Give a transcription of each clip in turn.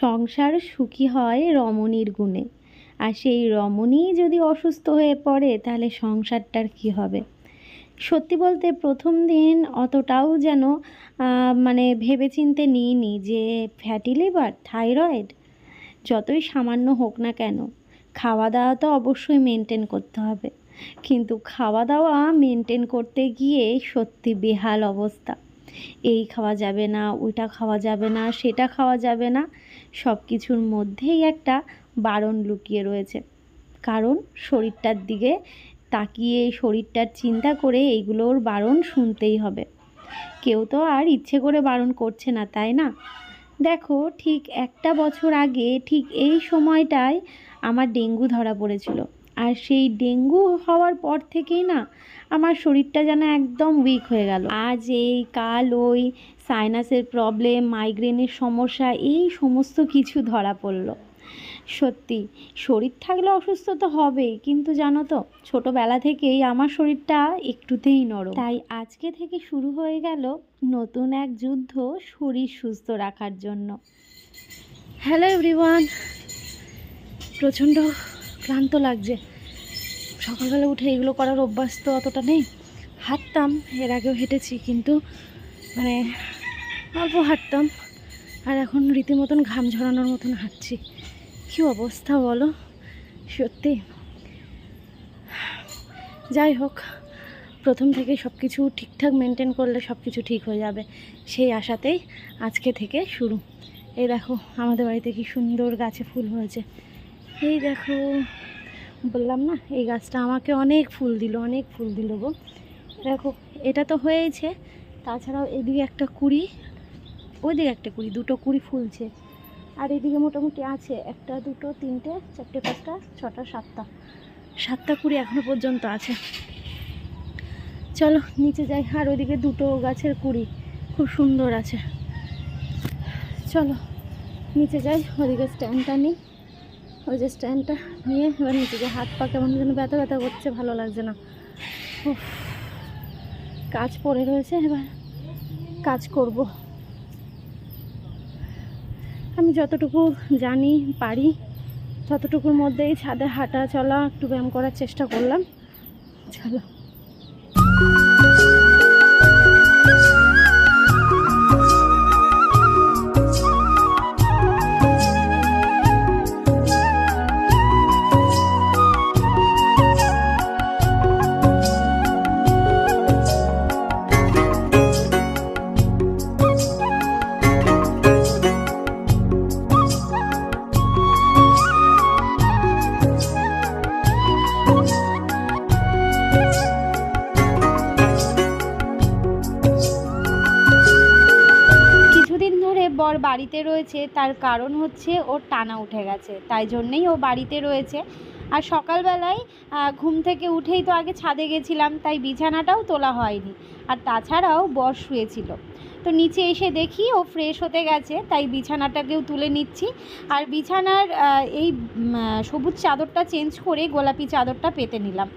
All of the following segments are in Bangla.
সংসার সুখী হয় রমণীর গুণে। আর সেই রমণী যদি অসুস্থ হয়ে পড়ে, তাহলে সংসারটার কি হবে? সত্যি বলতে প্রথম দিন অতটাও যেন মানে ভেবেচিন্তে নিইনি যে ফ্যাটি লিভার, থাইরয়েড, যতই সামান্য হোক না কেন খাওয়া দাওয়া তো অবশ্যই মেনটেন করতে হবে। কিন্তু খাওয়া দাওয়া মেনটেন করতে গিয়ে সত্যি বেহাল অবস্থা। এই খাওয়া যাবে না, ওইটা খাওয়া যাবে না, সেটা খাওয়া যাবে না সব কিছুর মধ্যেই একটা বারণ লুকিয়ে রয়েছে। কারণ শরীরটার দিকে তাকিয়ে শরীরটার চিন্তা করে এইগুলোর বারণ শুনতেই হবে। কেউ তো আর ইচ্ছে করে বারণ করছে না, তাই না? দেখো, ঠিক একটা বছর আগে ঠিক এই সময়টায় আমার ডেঙ্গু ধরা পড়েছিল। আর সেই ডেঙ্গু হওয়ার পর থেকেই না আমার শরীরটা যেন একদম উইক হয়ে গেল। আজ এই, কাল ওই সাইনাসের প্রবলেম মাইগ্রেনের সমস্যা, এই সমস্ত কিছু ধরা পড়ল। সত্যি, শরীর থাকলে অসুস্থ তো হবেই, কিন্তু জানো তো, ছোটোবেলা থেকেই আমার শরীরটা একটুতেই নরম। তাই আজকে থেকে শুরু হয়ে গেল নতুন এক যুদ্ধ শরীর সুস্থ রাখার জন্য। হ্যালো এভরিওয়ান প্রচণ্ড ক্লান্ত লাগছে। সকালবেলা উঠে এগুলো করার অভ্যাস তো অতটা নেই। হাঁটতাম, এর আগেও হেঁটেছি কিন্তু মানে অল্প হাঁটতাম। আর এখন রীতিমতন ঘাম ঝরানোর মতন হাঁটছি। কী অবস্থা বলো? সত্যি। যাই হোক, প্রথম থেকে সব কিছু ঠিকঠাক মেনটেন করলে সব কিছু ঠিক হয়ে যাবে। সেই আশাতেই আজকে থেকে শুরু। এই দেখো, আমাদের বাড়িতে কি সুন্দর গাছে ফুল হয়েছে। এই দেখো, বললাম না, এই গাছটা আমাকে অনেক ফুল দিল, অনেক ফুল দিল গো। দেখো, এটা তো হয়েছে, তাছাড়াও এদিকে একটা কুড়ি, ওইদিকে একটা কুড়ি, দুটো কুড়ি ফুলছে। আর এদিকে মোটামুটি আছে, একটা, দুটো, তিনটে, চারটে, পাঁচটা, ছটা, সাতটা। সাতটা কুড়ি এখনও পর্যন্ত আছে। চলো, নিচে যাই, আর ওইদিকে দুটো গাছের কুড়ি, খুব সুন্দর আছে। চলো, নিচে যাই, ওদিকে স্ট্যান্ডটা নিই। ওই যে স্ট্যান্ডটা নিয়ে এবার যাই হাত পা কেমন যেন ব্যথা ব্যথা করছে, ভালো লাগছে না। কাজ পড়ে রয়েছে এবার, কাজ করব। আমি যতটুকু জানি, পারি, ততটুকুর মধ্যেই ছাদে হাঁটা চলা, একটু ব্যায়াম করার চেষ্টা করলাম। চলো। রয়েছে তার কারণ হচ্ছে ওর টানা উঠে গেছে। তাই জন্যেই ও বাড়িতে রয়েছে। আর সকালবেলায় ঘুম থেকে উঠেই তো আগে ছাদে গেছিলাম, তাই বিছানাটাও তোলা হয়নি। আর তাছাড়াও বর শুয়েছিল। তো নিচে এসে দেখি ও ফ্রেশ হতে গেছে, তাই বিছানাটাকেও তুলে নিচ্ছি। আর বিছানার এই সবুজ চাদরটা চেঞ্জ করে গোলাপি চাদরটা পেতে নিলাম।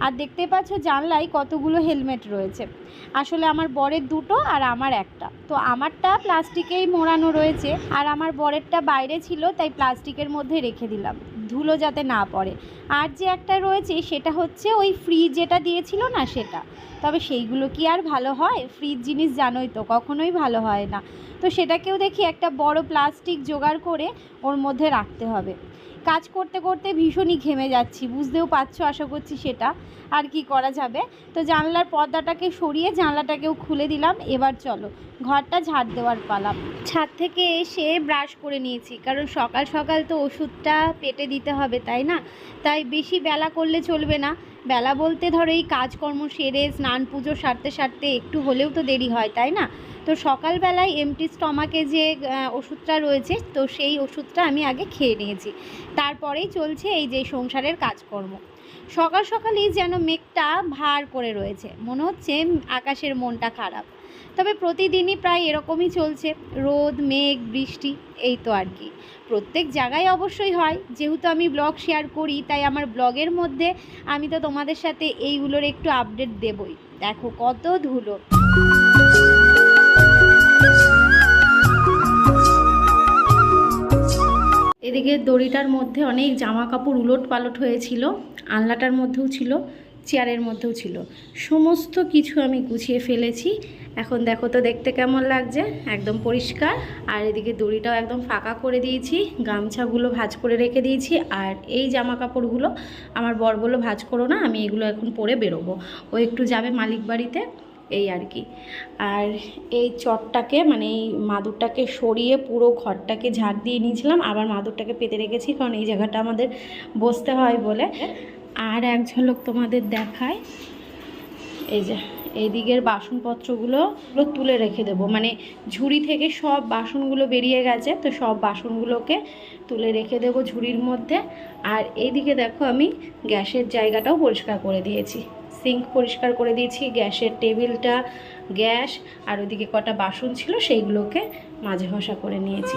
আর দেখতে পাচ্ছ জানলায় কতগুলো হেলমেট রয়েছে। আসলে আমার বরের দুটো আর আমার একটা। তো আমারটা প্লাস্টিকেই মোড়ানো রয়েছে আর আমার বরেরটা বাইরে ছিল, তাই প্লাস্টিকের মধ্যে রেখে দিলাম। ধুলো যাতে না পড়ে। আর যে একটা রয়েছে, সেটা হচ্ছে ওই ফ্রিজ যেটা দিয়েছিল না সেটা। তবে সেইগুলো কি আর ভালো হয়? ফ্রিজ জিনিস জানোই তো, কখনোই ভালো হয় না। তো সেটাকেও দেখি একটা বড় প্লাস্টিক জোগাড় করে ওর মধ্যে রাখতে হবে। কাজ করতে করতে ভীষণই ঘেমে যাচ্ছি, বুঝতেও পারছ আশা করছি সেটা, আর কি করা যাবে? তো জানলার পর্দাটাকে সরিয়ে জানলাটাকেও খুলে দিলাম, এবার চলো, ঘরটা ঝাড় দেওয়ার পালাম ছাদ থেকে এসে ব্রাশ করে নিয়েছি, কারণ সকাল সকাল তো ওষুধটা পেটে দিতে হবে, তাই না? তাই বেশি বেলা করলে চলবে না বেলা বলতে ধরো এই কাজকর্ম সেরে, স্নান পুজো সারতে সারতে একটু হলেও তো দেরি হয়, তাই না? তো সকালবেলায় এমটি স্টমাকে যে ওষুধটা রয়েছে, তো সেই ওষুধটা আমি আগে খেয়ে নিয়েছি। তারপরেই চলছে এই যে সংসারের কাজকর্ম। সকাল সকালই যেন মেঘটা ভার করে রয়েছে। মনে হচ্ছে আকাশের মনটা খারাপ। তবে প্রতিদিনই প্রায় এরকমই চলছে। রোদ, মেঘ, বৃষ্টি, এই তো আর কি। প্রত্যেক জায়গায় অবশ্যই হয়। যেহেতু আমি ব্লগ শেয়ার করি, তাই আমার ব্লগের মধ্যে আমি তো তোমাদের সাথে এইগুলোর একটু আপডেট দেবই। দেখো কত ধুলো। এদিকে দড়িটার মধ্যে অনেক জামা কাপড় উলট পালট হয়েছিল আনলাটার মধ্যেও ছিল। চেয়ারের মধ্যেও ছিল। সমস্ত কিছু আমি গুছিয়ে ফেলেছি। এখন দেখো তো দেখতে কেমন লাগছে? একদম পরিষ্কার। আর এদিকে দড়িটাও একদম ফাঁকা করে দিয়েছি। গামছাগুলো ভাঁজ করে রেখে দিয়েছি। আর এই জামা কাপড়গুলো আমার বর বলল, ভাঁজ করো না, আমি এগুলো এখন পরে বেরোবো। ও একটু যাবে মালিক বাড়িতে, এই আর কি। আর এই চটটাকে মানে এই মাদুরটাকে সরিয়ে পুরো ঘরটাকে ঝাড় দিয়ে নিয়েছিলাম। আবার মাদুরটাকে পেতে রেখেছি, কারণ এই জায়গাটা আমাদের বসতে হয় বলে। আর এক ঝলক তোমাদের দেখায়। এই যে, এই দিকের বাসনপত্রগুলো তুলে রেখে দেবো। মানে ঝুড়ি থেকে সব বাসনগুলো বেরিয়ে গেছে, তো সব বাসনগুলোকে তুলে রেখে দেবো ঝুড়ির মধ্যে। আর এইদিকে দেখো আমি গ্যাসের জায়গাটাও পরিষ্কার করে দিয়েছি। সিঙ্ক পরিষ্কার করে দিয়েছি, গ্যাসের টেবিলটা, গ্যাস, আর ওদিকে কটা বাসন ছিল সেইগুলোকে মাঝে ঘষা করে নিয়েছি।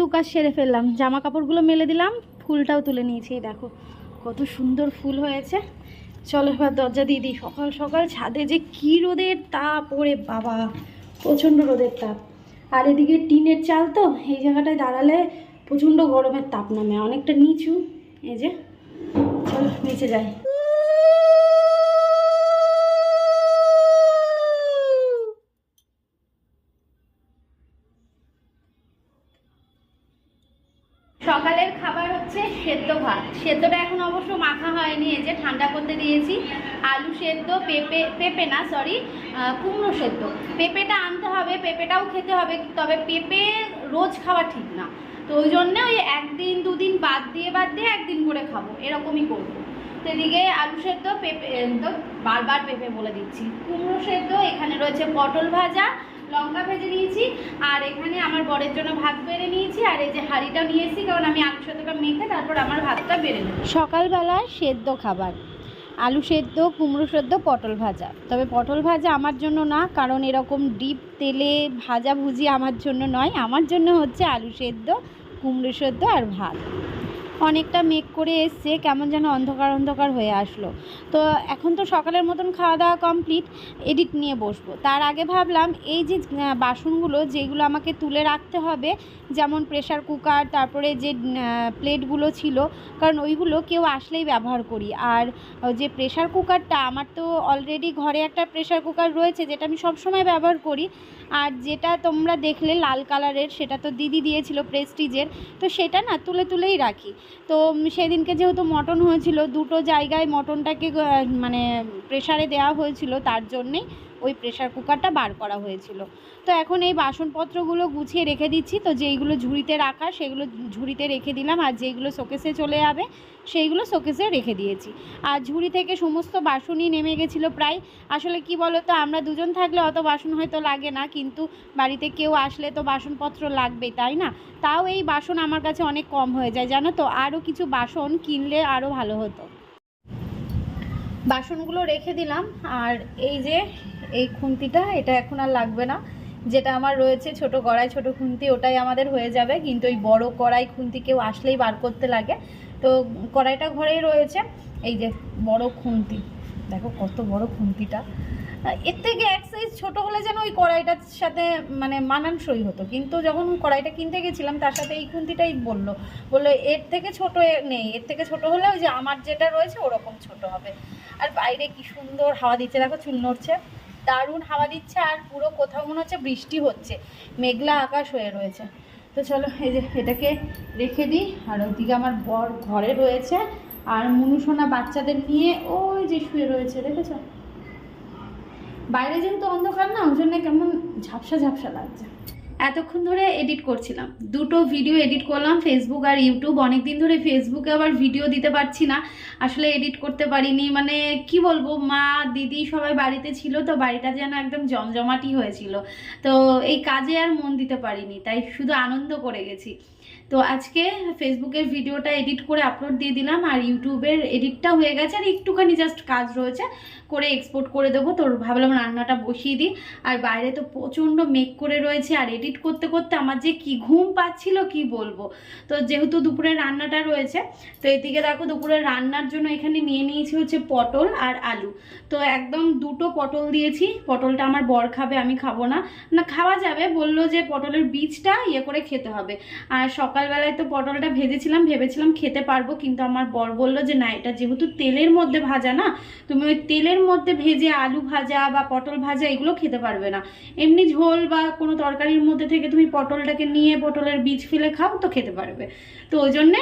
দু কাজ সেরে ফেললাম। জামা কাপড়গুলো মেলে দিলাম, ফুলটাও তুলে নিয়েছি দেখো। কত সুন্দর ফুল হয়েছে। চলো এবার দরজা দিয়ে দিই। সকাল সকাল ছাদে যে কী রোদের তাপ, ওরে বাবা! প্রচণ্ড রোদের তাপ। আর এদিকে টিনের চাল তো, এই জায়গাটায় দাঁড়ালে প্রচণ্ড গরমের তাপ নামে, অনেকটা নিচু। এই যে, চলো নিচে যাই সকালের খাবার হচ্ছে সেদ্ধ ভাত। সেদ্ধটা এখন অবশ্য মাখা হয়নি, এই যে ঠান্ডা করতে দিয়েছি। আলু সেদ্ধ, পেঁপে পেঁপে না সরি কুমড়ো সেদ্ধ। পেঁপেটা আনতে হবে, পেঁপেটাও খেতে হবে, তবে পেঁপে রোজ খাওয়া ঠিক না। তো ওই জন্য ওই একদিন, দুদিন বাদ দিয়ে বাদ দিয়ে একদিন করে খাব, এরকমই করব। তো এদিকে আলু সেদ্ধ, পেঁপে তো বারবার পেঁপে বলে দিচ্ছি। কুমড়ো সেদ্ধ, এখানে রয়েছে পটল ভাজা লঙ্কা ভেজে নিয়েছি, আর এখানে আমার বরের জন্য ভাত বেড়ে নিয়েছি, আর এই যে হাঁড়িটা নিয়েছি কারণ আমি আলু সেদ্ধটা মেখে তারপর আমার ভাতটা বেড়ে নেব। সকালবেলা সেদ্ধ খাবার, আলু সেদ্ধ, কুমড়ো সেদ্ধ, পটল ভাজা। তবে পটল ভাজা আমার জন্য না, কারণ এরকম ডিপ তেলে ভাজা ভুজি আমার জন্য নয়, আমার জন্য হচ্ছে আলু সেদ্ধ, কুমড়ো সেদ্ধ আর ভাত। অনেকটা মেঘ করে এসছে, কেমন যেন অন্ধকার অন্ধকার হয়ে আসলো। তো এখন তো সকালের মতন খাওয়া দাওয়া কমপ্লিট এডিট নিয়ে বসবো। তার আগে ভাবলাম এই যে বাসনগুলো যেগুলো আমাকে তুলে রাখতে হবে, যেমন প্রেশার কুকার তারপরে যে প্লেটগুলো ছিল, কারণ ওইগুলো কেউ আসলেই ব্যবহার করি। আর যে প্রেশার কুকারটা আমার তো অলরেডি ঘরে একটা প্রেশার কুকার রয়েছে, যেটা আমি সবসময় ব্যবহার করি। আর যেটা তোমরা দেখলে লাল কালারের সেটা তো দিদি দিয়েছিল প্রেস্টিজের তো সেটা না তুলে তুলেই রাখি। তো সেদিনকে যেহেতু মটন হয়েছিল দুটো জায়গায় মটনটাকে মানে প্রেশারে দেওয়া হয়েছিল তার জন্যেই। ওই প্রেশার কুকারটা বার করা হয়েছিল। তো এখন এই বাসনপত্রগুলো গুছিয়ে রেখে দিচ্ছি। তো যেইগুলো ঝুড়িতে রাখা, সেগুলো ঝুড়িতে রেখে দিলাম। আর যেইগুলো শোকেসে চলে যাবে, সেইগুলো শোকেসে রেখে দিয়েছি। আর ঝুড়ি থেকে সমস্ত বাসনই নেমে গেছিল প্রায়। আসলে কি বলো তো আমরা দুজন থাকলে অত বাসন হয়তো লাগে না, কিন্তু বাড়িতে কেউ আসলে তো বাসনপত্র লাগবেই, তাই না? তাও এই বাসন আমার কাছে অনেক কম হয়ে যায়, জানো তো? আরও কিছু বাসন কিনলে আরও ভালো হতো। বাসনগুলো রেখে দিলাম। আর এই যে এই খুন্তিটা, এটা এখন আর লাগবে না। যেটা আমার রয়েছে ছোট কড়াই, ছোট খুন্তি, ওটাই আমাদের হয়ে যাবে। কিন্তু ওই বড় কড়াই খুন্তি কেউ আসলেই বার করতে লাগে। তো কড়াইটা ঘরেই রয়েছে। এই যে বড় খুন্তি। দেখো কত বড় খুন্তিটা। এর থেকে এক সাইজ ছোট হলে যেন ওই কড়াইটার সাথে মানে মানানসই হতো। কিন্তু যখন কড়াইটা কিনতে গেছিলাম, তার সাথে এই খুন্তিটাই বলল। বলল, এর থেকে ছোট নেই। এর থেকে ছোট হলে ওই যে আমার যেটা রয়েছে, ওরকম ছোট হবে। আর বাইরে কি সুন্দর হাওয়া দিচ্ছে। দেখো চুল নড়ছে। দারুণ হাওয়া দিচ্ছে আর পুরো কোথাও মনে হচ্ছে বৃষ্টি হচ্ছে। মেঘলা আকাশ হয়ে রয়েছে। তো চলো, এই যে এটাকে রেখে দিই। আর ওইদিকে আমার বর ঘরে রয়েছে। আর মনুসোনা বাচ্চাদের নিয়ে ওই যে শুয়ে রয়েছে, দেখেছ? বাইরে যেহেতু অন্ধকার না, ওই জন্য কেমন ঝাপসা ঝাপসা লাগছে। এতক্ষণ ধরে এডিট করছিলাম। দুটো ভিডিও এডিট করলাম ফেসবুক আর ইউটিউব অনেক দিন ধরে ফেসবুকে আবার ভিডিও দিতে পারছি না। আসলে এডিট করতে পারিনি। মানে কি বলব, মা, দিদি সবাই বাড়িতে ছিল তো বাড়িটা যেন একদম জমজমাটি হয়েছিল। তো এই কাজে আর মন দিতে পারিনি, তাই শুধু আনন্দ করে গেছি। তো আজকে ফেসবুকের ভিডিওটা এডিট করে আপলোড দিয়ে দিলাম আর ইউটিউবের এডিটটা হয়ে গেছে আর একটুখানি জাস্ট কাজ রয়েছে করে এক্সপোর্ট করে দেবো। তো ভাবলাম রান্নাটা বসিয়ে দিই। আর বাইরে তো প্রচণ্ড মেঘ করে রয়েছে আর এডিট করতে করতে আমার যে কি ঘুম পাচ্ছিল কি বলব? তো যেহেতু দুপুরে রান্নাটা রয়েছে, তো এদিকে দেখো দুপুরে রান্নার জন্য এখানে নিয়ে নিয়েছি হচ্ছে পটল আর আলু। তো একদম দুটো পটল দিয়েছি, পটলটা আমার বর খাবে, আমি খাব না। না, খাওয়া যাবে, বলল যে পটলের বীজটা ইয়ে করে খেতে হবে। আর সকালবেলায় তো পটলটা ভেজেছিলাম, ভেবেছিলাম খেতে পারব, কিন্তু আমার বর বলল যে, না, এটা যেহেতু তেলের মধ্যে ভাজা না, তুমি ওই তেলের মধ্যে ভেজে আলু ভাজা বা পটল ভাজা এগুলো খেতে পারবে না। এমনি ঝোল বা কোনো তরকারির মধ্যে থেকে তুমি পটলটাকে নিয়ে পটলের বীজ ফেলে খাও, তো খেতে পারবে। তো ওই জন্যে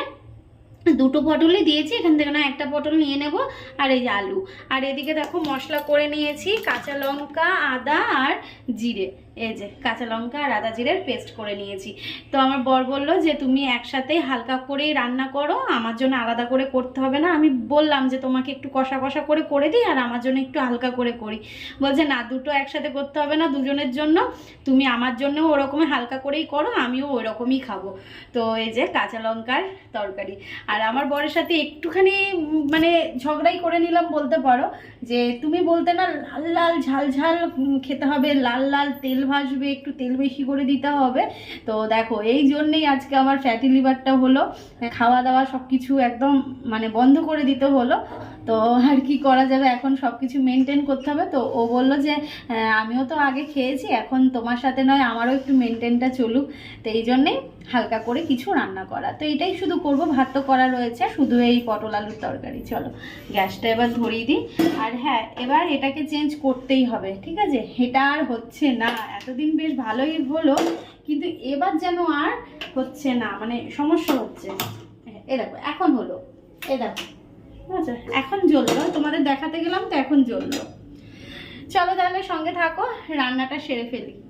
দুটো পটলই দিয়েছি, এখান থেকে না একটা পটল নিয়ে নেব আর এই আলু। আর এদিকে দেখো মশলা করে নিয়েছি, কাঁচা লঙ্কা, আদা আর জিরে। এই যে কাঁচা লঙ্কা আর আদা জিরের পেস্ট করে নিয়েছি। তো আমার বর বলল যে, তুমি একসাথে হালকা করেই রান্না করো, আমার জন্য আলাদা করে করতে হবে না। আমি বললাম যে, তোমাকে একটু কষা কষা করে করে দিই আর আমার জন্য একটু হালকা করে করি। বলছে, না, দুটো একসাথে করতে হবে না দুজনের জন্য। তুমি আমার জন্য ওরকমই হালকা করেই করো, আমিও ওই রকমই খাব। তো এই যে কাঁচা লঙ্কার তরকারি। আর আমার বরের সাথে একটুখানি মানে ঝগড়াই করে নিলাম বলতে পারো, যে, তুমি বলতে না, লাল লাল ঝাল ঝাল খেতে হবে, লাল লাল তেল ভাসবে, একটু তেল বেশি করে দিতে হবে। তো দেখো, এই জন্যেই আজকে আমার ফ্যাটি লিভারটা হলো, খাওয়া দাওয়া সব কিছু একদম মানে বন্ধ করে দিতে হলো। তো আর কি করা যাবে? এখন সব কিছু মেনটেন করতে হবে। তো ও বলল যে হ্যাঁ, আমিও তো আগে খেয়েছি এখন তোমার সাথে নয় আমারও একটু মেনটেনটা চলুক। তো এই জন্যেই হালকা করে কিছু রান্না করা। তো এটাই শুধু করব ভাত তো করা রয়েছে শুধু এই পটল আলুর তরকারি। চলো গ্যাসটা এবার ধরিয়ে দিই। আর হ্যাঁ এবার এটাকে চেঞ্জ করতেই হবে ঠিক আছে? এটা আর হচ্ছে না। এতদিন বেশ ভালোই হলো কিন্তু এবার যেন আর হচ্ছে না মানে সমস্যা হচ্ছে। এ দেখো এখন হলো। এ দেখো। ঠিক আছে? এখন জ্বললো। তোমাদের দেখাতে গেলাম তো এখন জ্বললো। চলো তাহলে সঙ্গে থাকো, রান্নাটা সেরে ফেলি।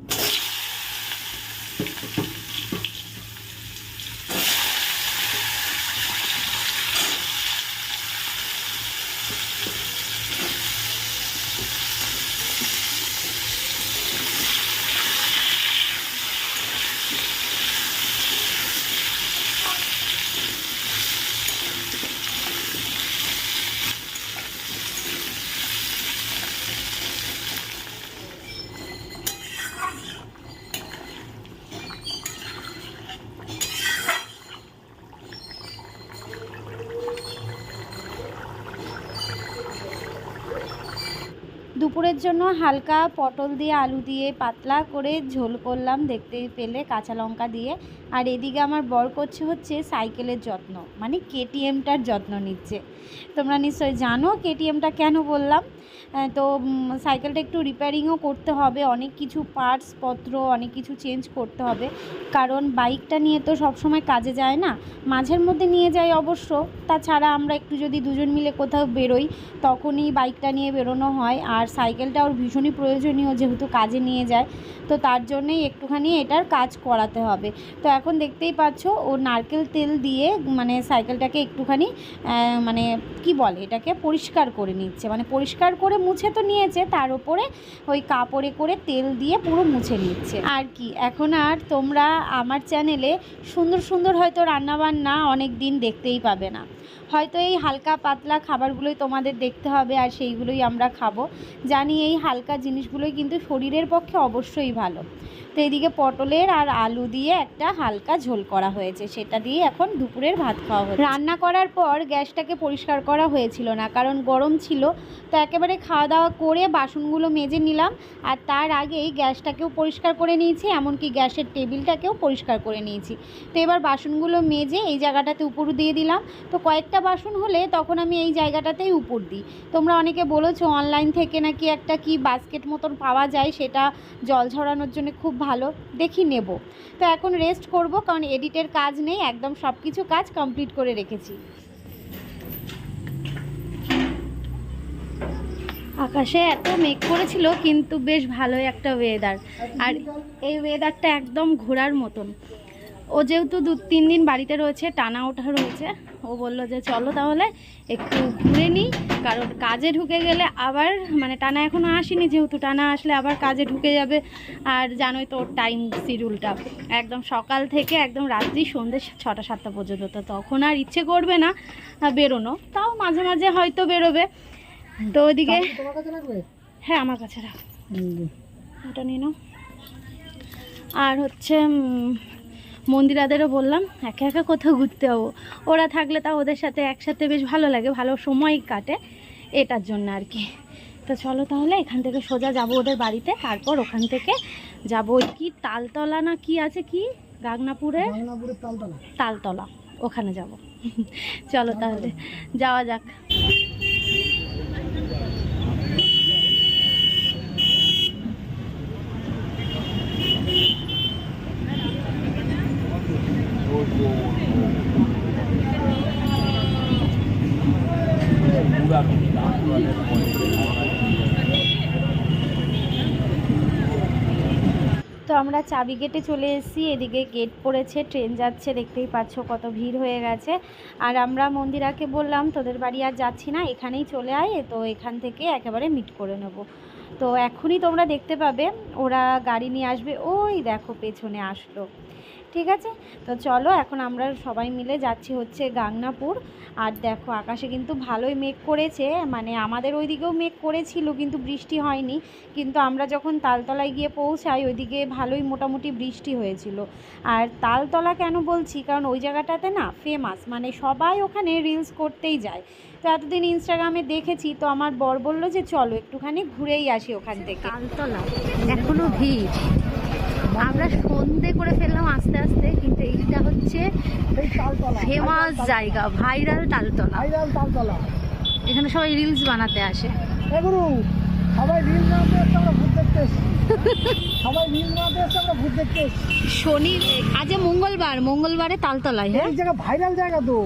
দুপুরের জন্য হালকা পটল দিয়ে আলু দিয়ে পাতলা করে ঝোল করলাম দেখতে পেলে কাঁচা লঙ্কা দিয়ে। আর এদিকে আমার বর করছে হচ্ছে সাইকেলের যত্ন মানে কেটিএমটার যত্ন নিচ্ছে। তোমরা নিশ্চয়ই জানো কেটিএমটা কেন বললাম? তো সাইকেলটা একটু রিপেয়ারিংও করতে হবে। অনেক কিছু পার্টস পত্র, অনেক কিছু চেঞ্জ করতে হবে। কারণ বাইকটা নিয়ে তো সবসময় কাজে যায় না। মাঝের মধ্যে নিয়ে যাই অবশ্য। তাছাড়া আমরা একটু যদি দুজন মিলে কোথাও বেরোই, তখনই বাইকটা নিয়ে বেরোনো হয়। আর সাইকেলটা ওর ভীষণই প্রয়োজনীয় যেহেতু কাজে নিয়ে যায়। তো তার জন্যেই একটুখানি এটার কাজ করাতে হবে। তো এখন দেখতেই পাচ্ছ, ও নারকেল তেল দিয়ে মানে সাইকেলটাকে একটুখানি মানে কি বলে এটাকে? পরিষ্কার করে নিচ্ছে। মানে পরিষ্কার করে মুছে তো নিয়েছে, তার উপরে ওই কাপড়ে করে তেল দিয়ে পুরো মুছে নিচ্ছে। আর কি, এখন আর তোমরা আমার চ্যানেলে সুন্দর সুন্দর হয়তো রান্নাবান্না অনেক দিন দেখতেই পাবে না। হয়তো এই হালকা পাতলা খাবারগুলোই তোমাদের দেখতে হবে আর সেইগুলোই আমরা খাব। জানি এই হালকা জিনিসগুলোই কিন্তু শরীরের পক্ষে অবশ্যই ভালো। তো এদিকে পটলের আর আলু দিয়ে একটা হালকা ঝোল করা হয়েছে। সেটা দিয়ে এখন দুপুরের ভাত খাওয়া হচ্ছে। রান্না করার পর গ্যাসটাকে পরিষ্কার করা হয়েছিল না, কারণ গরম ছিল। তো একেবারে খাওয়া দাওয়া করে বাসনগুলো মেজে নিলাম আর তার আগেই গ্যাসটাকেও পরিষ্কার করে নিয়েছি, এমনকি গ্যাসের টেবিলটাকেও পরিষ্কার করে নিয়েছি। তো এবার বাসনগুলো মেজে এই জায়গাটাতে উপর দিয়ে দিলাম। তো কয়েকটা বাসন হলে তখন আমি এই জায়গাটাতেই উপর দিই। তোমরা অনেকে বলেছ, অনলাইন থেকে নাকি একটা কি বাস্কেট মতন পাওয়া যায়, সেটা জল ঝরানোর জন্য খুব ভালো, দেখি নেব। তো এখন রেস্ট করব, কারণ এডিটের কাজ নেই, একদম সব কিছু কাজ কমপ্লিট করে রেখেছি। আকাশে এত মেঘ করেছিল, কিন্তু বেশ ভালোই একটা ওয়েদার আর এই ওয়েদারটা একদম ঘোরার মতন। ও যেহেতু দু তিন দিন বাড়িতে রয়েছে টানা ওঠা রয়েছে ও বলল যে চলো তাহলে একটু ঘুরে নিই কারণ কাজে ঢুকে গেলে আবার মানে টানা এখনও আসেনি যেহেতু টানা আসলে আবার কাজে ঢুকে যাবে। আর জানোই তো ওর টাইম শিডিউলটা একদম সকাল থেকে একদম রাত্রি সন্ধ্যে ছটা সাতটা পর্যন্ত। তো তখন আর ইচ্ছে করবে না বেরোনো। তাও মাঝে মাঝে হয়তো বেরোবে। তো ওইদিকে হ্যাঁ আমার কাছে রাখ। ওটা নিয়ে নাও। আর হচ্ছে মন্দিরাদেরও বললাম একা একা কোথাও ঘুরতে যাব। ওরা থাকলে তা ওদের সাথে একসাথে বেশ ভালো লাগে ভালো সময় কাটে এটার জন্য আর কি। তো চলো তাহলে এখান থেকে সোজা যাব ওদের বাড়িতে তারপর ওখান থেকে যাব ওই কি তালতলা না কি আছে কি? গাগনাপুরে? তালতলা। তালতলা ওখানে যাব। চলো তাহলে যাওয়া যাক। তো আমরা চাবি গেটে চলে এসেছি, এদিকে গেট পড়েছে, ট্রেন যাচ্ছে, দেখতেই পাচ্ছ কত ভিড় হয়ে গেছে। আর আমরা মন্দিরাকে বললাম, তোদের বাড়ি আর যাচ্ছি না, এখানেই চলে আয়, তো এখান থেকে একেবারে মিট করে নেব। তো এখনই তোমরা দেখতে পাবে, ওরা গাড়ি নিয়ে আসবে, ওই দেখো পেছনে আসলো। ঠিক আছে? তো চলো এখন আমরা সবাই মিলে যাচ্ছি হচ্ছে গাংনাপুর। আর দেখো আকাশে কিন্তু ভালোই মেঘ করেছে মানে আমাদের ওইদিকেও মেঘ করেছিল কিন্তু বৃষ্টি হয়নি। কিন্তু আমরা যখন তালতলায় গিয়ে পৌঁছাই ওইদিকে ভালোই মোটামুটি বৃষ্টি হয়েছিল। আর তালতলা কেন বলছি? কারণ ওই জায়গাটাতে না ফেমাস মানে সবাই ওখানে রিলস করতেই যায়। তো এতদিন ইনস্টাগ্রামে দেখেছি তো আমার বর বলল যে চলো একটুখানি ঘুরেই আসি ওখান থেকে। তালতলা এখনও ভিড়। আমরা সন্ধে করে আস্তে আস্তে কিন্তু এইটা হচ্ছে ফেমাস জায়গা ভাইরাল তালতলা। ভাইরাল তালতলা। এখানে সবাই রিলস বানাতে আসে। সবাই রিল বানাতে এসছে আমরা ভূত দেখতে সবাই রিল বানাতে এসছে আমরা ভূত দেখতে শনি আজ মঙ্গলবার মঙ্গলবারে তালতলায় হ্যাঁ? এই জায়গা ভাইরাল জায়গা তো।